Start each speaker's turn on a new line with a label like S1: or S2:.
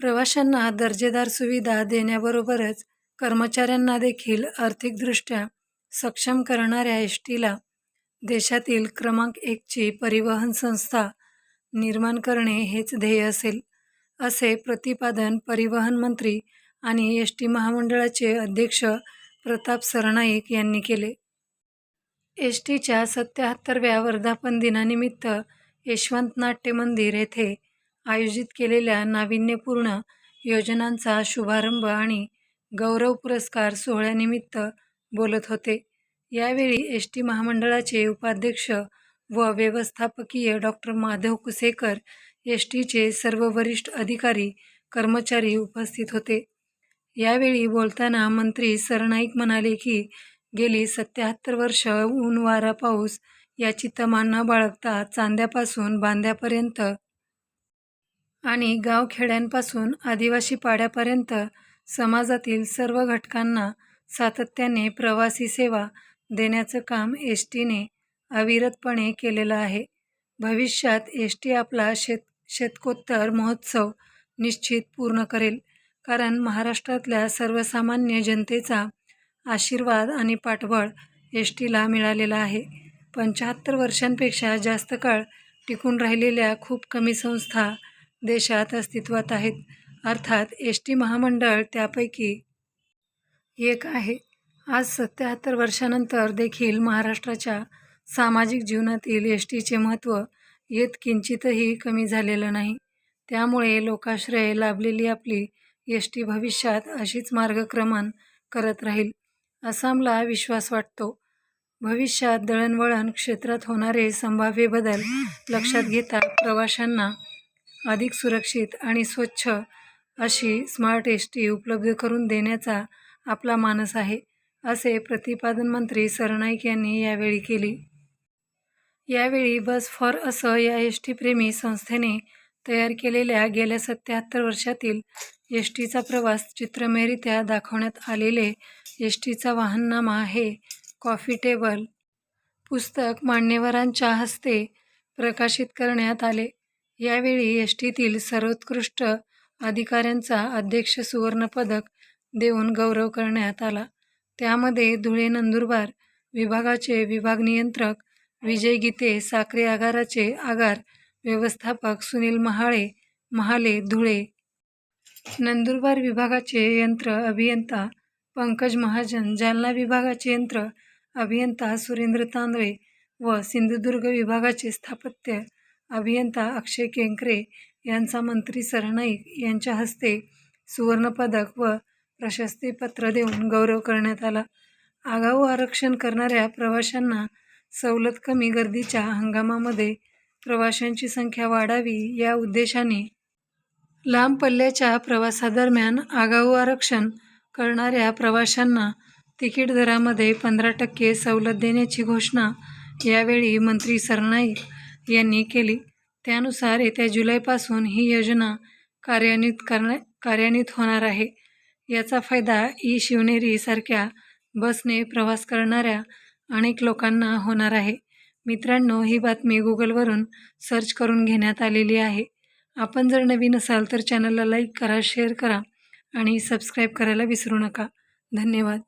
S1: प्रवाशांना दर्जेदार सुविधा देण्याबरोबरच कर्मचाऱ्यांना देखील आर्थिकदृष्ट्या सक्षम करणाऱ्या एस टीला देशातील क्रमांक एकची परिवहन संस्था निर्माण करणे हेच ध्येय असेल असे प्रतिपादन परिवहन मंत्री आणि एस टी महामंडळाचे अध्यक्ष प्रताप सरनाईक यांनी केले. एस टीच्या सत्याहत्तरव्या वर्धापन दिनानिमित्त यशवंत नाट्य मंदिर येथे आयोजित केलेल्या नाविन्यपूर्ण योजनांचा शुभारंभ आणि गौरव पुरस्कार सोहळ्यानिमित्त बोलत होते. यावेळी एस टी महामंडळाचे उपाध्यक्ष व व्यवस्थापकीय डॉक्टर माधव कुसेकर एस टीचे सर्व वरिष्ठ अधिकारी कर्मचारी उपस्थित होते. यावेळी बोलताना मंत्री सरनाईक म्हणाले की गेली सत्याहत्तर वर्ष ऊन वारा पाऊस याची तमा न बाळगता चांद्यापासून बांद्यापर्यंत आणि गावखेड्यांपासून आदिवासी पाड्यापर्यंत समाजातील सर्व घटकांना सातत्याने प्रवासी सेवा देण्याचं काम एस टीने अविरतपणे केलेलं आहे. भविष्यात एस टी आपला शेत शेतकोत्तर महोत्सव निश्चित पूर्ण करेल कारण महाराष्ट्रातल्या सर्वसामान्य जनतेचा आशीर्वाद आणि पाठबळ एस टीला मिळालेला आहे. पंच्याहत्तर वर्षांपेक्षा जास्त काळ टिकून राहिलेल्या खूप कमी संस्था देशात अस्तित्वात आहेत. अर्थात एस टी महामंडळ त्यापैकी एक आहे. आज सत्याहत्तर वर्षानंतर देखील महाराष्ट्राच्या सामाजिक जीवनातील एस टीचे महत्त्व येत किंचितही कमी झालेलं नाही. त्यामुळे लोकाश्रय लाभलेली आपली एस टी भविष्यात अशीच मार्गक्रमण करत राहील असा मला विश्वास वाटतो. भविष्यात दळणवळण क्षेत्रात होणारे संभाव्य बदल लक्षात घेता प्रवाशांना अधिक सुरक्षित आणि स्वच्छ अशी स्मार्ट एस टी उपलब्ध करून देण्याचा आपला मानस आहे असे प्रतिपादन मंत्री सरनाईक यांनी यावेळी केली. यावेळी बस फॉर असं या एस टी प्रेमी संस्थेने तयार केलेल्या गेल्या सत्याहत्तर वर्षातील एस टीचा प्रवास चित्रमयरित्या दाखवण्यात आलेले एस टीचा वाहननामा हे कॉफी टेबल पुस्तक मान्यवरांच्या हस्ते प्रकाशित करण्यात आले. यावेळी एस टीतील सर्वोत्कृष्ट अधिकाऱ्यांचा अध्यक्ष सुवर्णपदक देऊन गौरव करण्यात आला. त्यामध्ये धुळे नंदुरबार विभागाचे विभाग नियंत्रक विजय गीते साखरे आगाराचे आगार व्यवस्थापक सुनील महाळे महाले धुळे. नंदुरबार विभागाचे यंत्र अभियंता पंकज महाजन जालना विभागाचे यंत्र अभियंता सुरेंद्र तांदळे व सिंधुदुर्ग विभागाचे स्थापत्य अभियंता अक्षय केंकरे यांचा मंत्री सरनाईक यांच्या हस्ते सुवर्णपदक व प्रशस्तीपत्र देऊन गौरव करण्यात आला. आगाऊ आरक्षण करणाऱ्या प्रवाशांना सवलत कमी गर्दीच्या हंगामामध्ये प्रवाशांची संख्या वाढावी या उद्देशाने लांब पल्ल्याच्या प्रवासादरम्यान आगाऊ आरक्षण करणाऱ्या प्रवाशांना तिकीट दरामध्ये पंधरा टक्के सवलत देण्याची घोषणा यावेळी मंत्री सरनाईक यांनी केली. त्यानुसार येत्या जुलैपासून ही योजना कार्यान्वित करण्या कार्यान्वित होणार आहे. याचा फायदा ई शिवनेरीसारख्या बसने प्रवास करणाऱ्या अनेक लोकांना होणार आहे. मित्रांनो ही बातमी गुगलवरून सर्च करून घेण्यात आलेली आहे. आपण जर नवीन असाल तर चॅनलला लाईक करा शेअर करा आणि सबस्क्राईब करायला विसरू नका. धन्यवाद.